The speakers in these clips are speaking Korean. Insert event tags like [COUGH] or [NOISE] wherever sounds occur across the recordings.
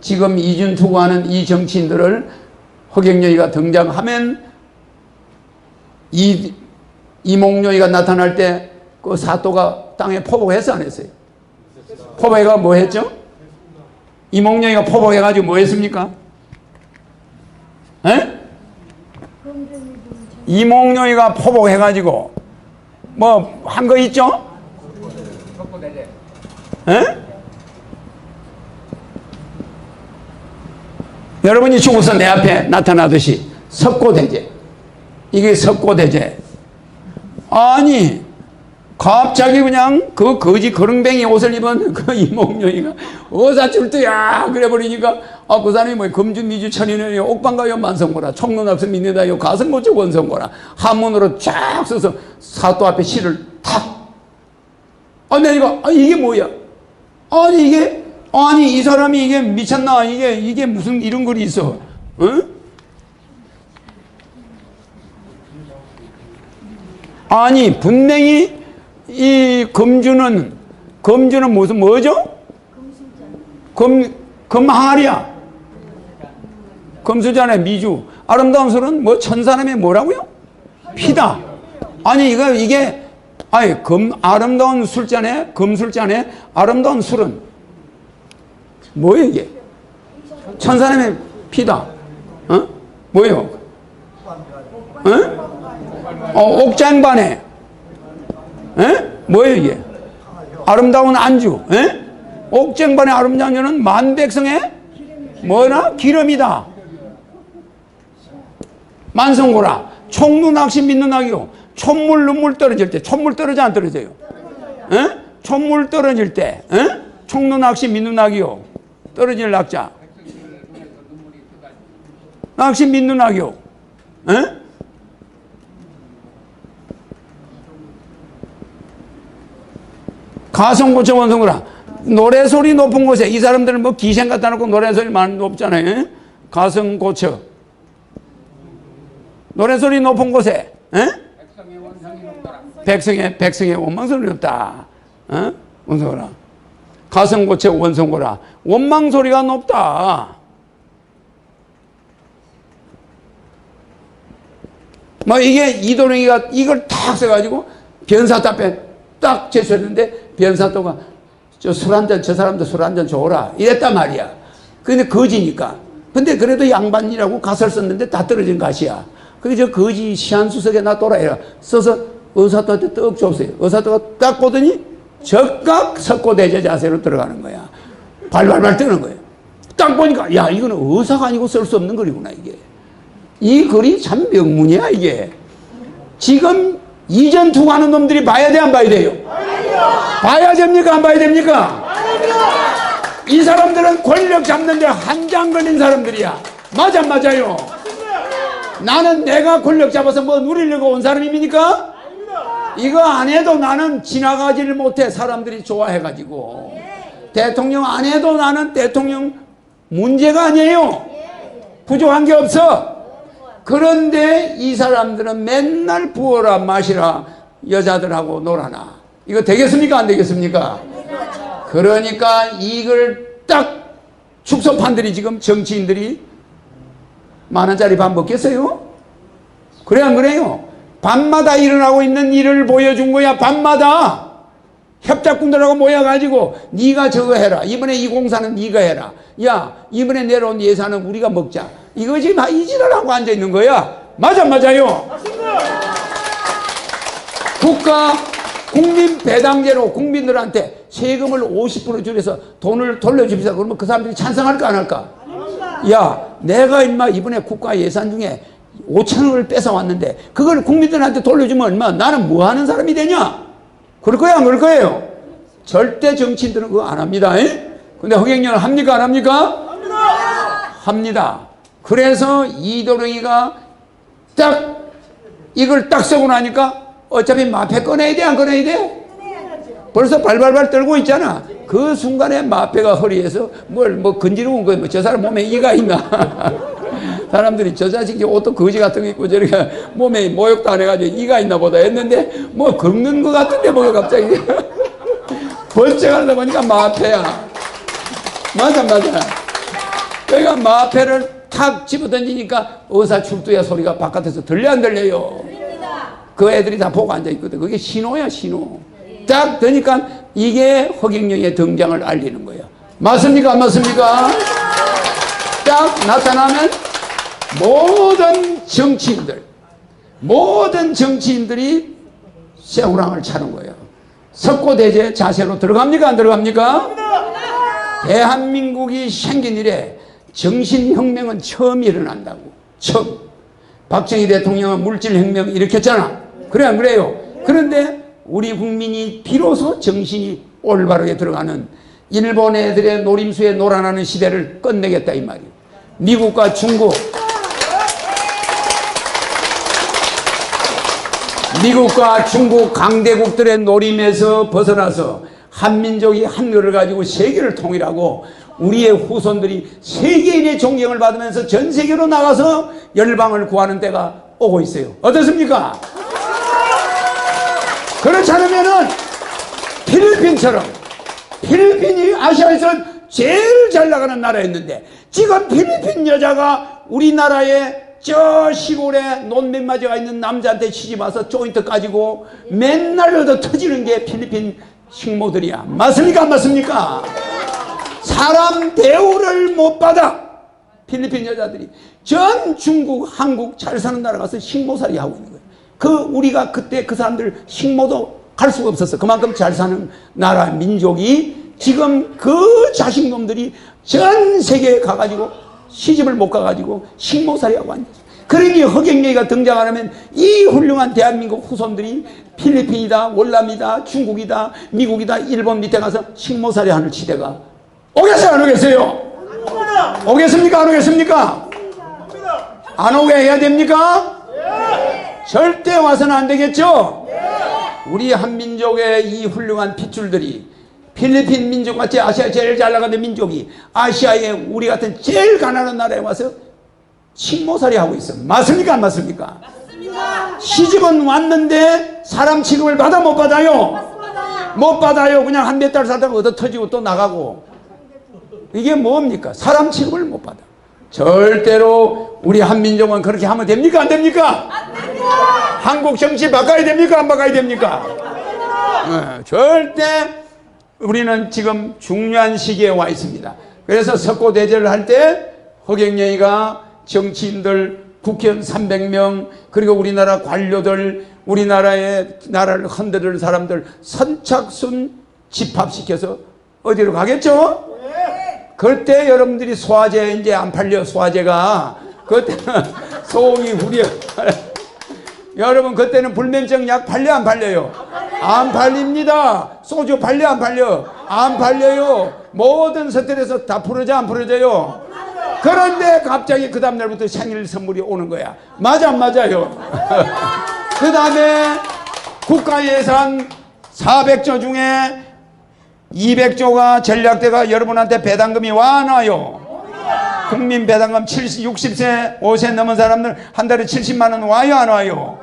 지금 이준 투구 하는 이 정치인들을 허경영이가 등장하면 이 이몽룡이가 나타날 때 그 사또가 땅에 포복했어 안 했어요? 포복해가 뭐 했죠? 이몽룡이가 포복해가지고 뭐 했습니까? 에? 이몽룡이가 포복해가지고 뭐 한 거 있죠? 에? 여러분이 죽어서 내 앞에 나타나듯이 석고대제 이게 석고대제 아니 갑자기 그냥 그 거지 거릉뱅이 옷을 입은 그 [LAUGHS] 이몽룡이가 어사출두야 그래 버리니까 아 그 사람이 뭐 금주 미주 천인을 옥방가요 만성고라 총론학습 믿는다요 가성고적 원성고라. 한문으로 쫙 써서 사또 앞에 시를 탁. 아니 이거 아, 이게 뭐야? 아니 이게 아니 이 사람이 이게 미쳤나 이게 이게 무슨 이런 글이 있어 응? 아니 분명히 이 금주는 금주는 무슨 뭐죠? 금 금항아리야. 금수잔의 미주 아름다운 술은 뭐 천사람의 뭐라고요? 피다. 아니 이거 이게 아니 금 아름다운 술잔에 금술잔에 아름다운 술은 뭐예요 이게? 천사람의 피다. 어? 뭐예요? 어? 어, 옥장반에 에? 뭐예요 이게? 아름다운 안주 에? 옥쟁반의 아름다운 안주는 만백성의 뭐나? 기름이다 만성고라 총무 낚시 믿는 낙이요 촛물 눈물 떨어질 때 촛물 떨어져 안 떨어져요? 에? 촛물 떨어질 때 에? 총무 낚시 믿는 낙이요 떨어질 낙자 낚시 믿는 낙이요 에? 가성 고쳐 원성구라 노래소리 높은 곳에 이 사람들은 뭐 기생 갖다 놓고 노래소리 많이 높잖아요 에? 가성 고쳐 노래소리 높은 곳에 에? 백성의 백성의 원망소리 높다 어? 원성구라 가성고쳐 원성구라. 원망 소리가 높다. 뭐 이게 이도령이가 이걸 탁 써가지고 변사도 앞에 딱 제쳤는데 변사또가 저 술 한 잔 저 사람도 술 한 잔 줘라. 이랬단 말이야. 근데 거지니까. 근데 그래도 양반이라고 가설 썼는데 다 떨어진 가시야. 그게 저 거지 시한수석에 놔둬라 이라. 써서 의사또한테 떡 줬어요. 의사또가 딱 보더니 적각 석고대제 자세로 들어가는 거야 발발발 뜨는 거예요 딱 보니까 야 이거는 의사가 아니고 쓸 수 없는 글이구나 이게 이 글이 참 명문이야 이게 지금 이전 투구하는 놈들이 봐야 돼 안 봐야 돼요? 봐야 됩니까 안 봐야 됩니까? 이 사람들은 권력 잡는데 한 장 걸린 사람들이야 맞아 안 맞아요? 나는 내가 권력 잡아서 뭐 누리려고 온 사람입니까? 이거 안 해도 나는 지나가지를 못해 사람들이 좋아해가지고. 대통령 안 해도 나는 대통령 문제가 아니에요. 부족한 게 없어. 그런데 이 사람들은 맨날 부어라 마시라 여자들하고 놀아나 이거 되겠습니까? 안 되겠습니까? 그러니까 이걸 딱 축소판들이 지금 정치인들이 만 원짜리 밥 먹겠어요. 그래 안 그래요 밤마다 일어나고 있는 일을 보여준 거야 밤마다. 협작꾼들하고 모여가지고 네가 저거 해라. 이번에 이 공사는 네가 해라. 야 이번에 내려온 예산은 우리가 먹자. 이거 지금 이 짓을 하고 앉아 있는 거야. 맞아 맞아요. 국가 국민 배당제로 국민들한테 세금을 50% 줄여서 돈을 돌려줍시다 그러면 그 사람들이 찬성할까 안 할까? 야 내가 임마 이번에 국가 예산 중에 5천 원을 뺏어왔는데 그걸 국민들한테 돌려주면 얼마? 나는 뭐 하는 사람이 되냐? 그럴 거야 안 그럴 거예요? 절대 정치인들은 그거 안 합니다. 에? 근데 허경영은 합니까? 안 합니까? 합니다. 그래서 이도령이가 딱 이걸 딱 쓰고 나니까 어차피 마패 꺼내야 돼? 안 꺼내야 돼? 벌써 발발발 떨고 있잖아. 그 순간에 마패가 허리에서 뭘 뭐 건지르고 거저 사람 몸에 이가 있나 [LAUGHS] 사람들이 저 자식이 옷도 거지 같은 거 입고 저렇게 몸에 모욕도 안 해가지고 이가 있나 보다 했는데 뭐 긁는 거 같은데 뭐 갑자기 [LAUGHS] 벌쩍 하다 보니까 마패야 맞아 맞아 그러니까 마패를 탁 집어던지니까 의사 출두의 소리가 바깥에서 들려 안 들려요? 그 애들이 다 보고 앉아있거든. 그게 신호야, 신호. 딱 되니까 이게 허경영의 등장을 알리는 거예요. 맞습니까? 안 맞습니까? 딱 나타나면 모든 정치인들, 모든 정치인들이 쇠우랑을 차는 거예요. 석고대제 자세로 들어갑니까? 안 들어갑니까? 대한민국이 생긴 이래 정신혁명은 처음 일어난다고. 처음. 박정희 대통령은 물질혁명 일으켰잖아. 그래, 안 그래요? 그런데 우리 국민이 비로소 정신이 올바르게 들어가는 일본 애들의 노림수에 놀아나는 시대를 끝내겠다, 이 말이에요. 미국과 중국, 미국과 중국 강대국들의 노림에서 벗어나서 한민족이 한글을 가지고 세계를 통일하고 우리의 후손들이 세계인의 존경을 받으면서 전 세계로 나가서 열방을 구하는 때가 오고 있어요. 어떻습니까? 그렇지 않으면은 필리핀처럼 필리핀이 아시아에서 제일 잘 나가는 나라였는데 지금 필리핀 여자가 우리나라에 저 시골에 논맨마저가 있는 남자한테 시집 와서 조인트 까지고 맨날 얻어 터지는 게 필리핀 식모들이야. 맞습니까? 안 맞습니까? 사람 대우를 못 받아. 필리핀 여자들이 전 중국, 한국 잘 사는 나라 가서 식모살이 하고 있는 거예요. 그 우리가 그때 그 사람들 식모도 갈 수가 없었어. 그만큼 잘 사는 나라 민족이 지금 그 자식놈들이 전 세계에 가가지고 시집을 못 가가지고 식모살이 하고 앉았어. 그러니 허경영이가 등장 안 하면 이 훌륭한 대한민국 후손들이 필리핀이다, 월남이다, 중국이다, 미국이다, 일본 밑에 가서 식모살이 하는 시대가 오겠어요, 안 오겠어요? 오겠습니까, 안 오겠습니까? 안 오게 해야 됩니까? 절대 와서는 안 되겠죠? 우리 한민족의 이 훌륭한 핏줄들이 필리핀 민족 같이 아시아 제일 잘 나가는 민족이 아시아에 우리 같은 제일 가난한 나라에 와서 식모살이 하고 있어. 맞습니까? 안 맞습니까? 시집은 왔는데 사람 취급을 받아 못 받아요? 못 받아요. 그냥 한 몇 달 살다가 얻어 터지고 또 나가고. 이게 뭡니까? 사람 취급을 못 받아. 절대로 우리 한민족은 그렇게 하면 됩니까? 안 됩니까? 한국 정치 바꿔야 됩니까? 안 바꿔야 됩니까? 네, 절대 우리는 지금 중요한 시기에 와 있습니다. 그래서 석고 대제를 할 때 허경영이가 정치인들 국회의원 300명 그리고 우리나라 관료들 우리나라의 나라를 흔들을 사람들 선착순 집합시켜서 어디로 가겠죠? 그때 여러분들이 소화제 이제 안 팔려 소화제가 그때는 [LAUGHS] 소음이 후려 여러분 그때는 불면증 약 팔려 안 팔려요? 안 팔립니다. 소주 팔려 안 팔려? 안 팔려요. 모든 스트레스 다 풀어져 안 풀어져요? 그런데 갑자기 그 다음날부터 생일 선물이 오는 거야. 맞아 안 맞아요? [LAUGHS] 그 다음에 국가 예산 400조 중에 200조가 전략대가 여러분한테 배당금이 와나요. 국민 배당금 70, 60세, 5세 넘은 사람들 한 달에 70만 원 와요, 안 와요?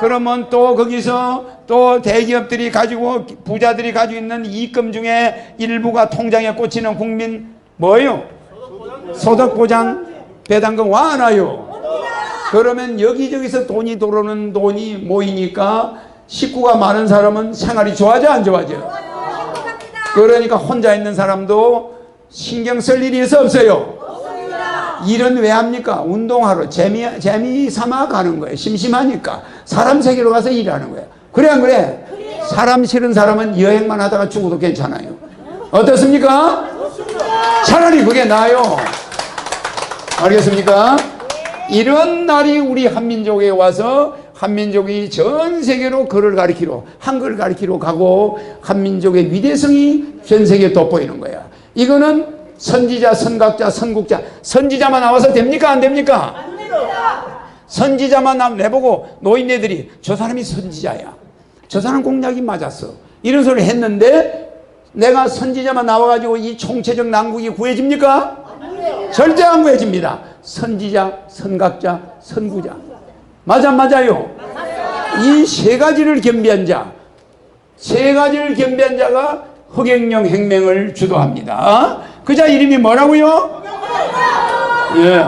그러면 또 거기서 또 대기업들이 가지고 부자들이 가지고 있는 이익금 중에 일부가 통장에 꽂히는 국민 뭐예요? 소득보장 배당금 와, 안 와요? 그러면 여기저기서 돈이 들어오는 돈이 모이니까 식구가 많은 사람은 생활이 좋아져, 안 좋아져? 그러니까 혼자 있는 사람도 신경 쓸 일이 있어 없어요? 일은 왜 합니까? 운동하러 재미, 재미 삼아 가는 거예요. 심심하니까. 사람 세계로 가서 일하는 거예요. 그래, 안 그래? 사람 싫은 사람은 여행만 하다가 죽어도 괜찮아요. 어떻습니까? 차라리 그게 나아요. 알겠습니까? 이런 날이 우리 한민족에 와서 한민족이 전 세계로 글을 가리키러 한글 가리키러 가고 한민족의 위대성이 전 세계에 돋보이는 거야. 이거는 선지자, 선각자, 선국자, 선지자만 나와서 됩니까? 안 됩니까? 선지자만 나 내보고 노인네들이 저 사람이 선지자야. 저 사람 공약이 맞았어. 이런 소리를 했는데 내가 선지자만 나와가지고 이 총체적 난국이 구해집니까? 절대 안 구해집니다. 선지자, 선각자, 선구자. 맞아, 맞아요. 이 세 가지를 겸비한 자, 세 가지를 겸비한 자가 허경영 행명을 주도합니다. 그자 이름이 뭐라고요? 예.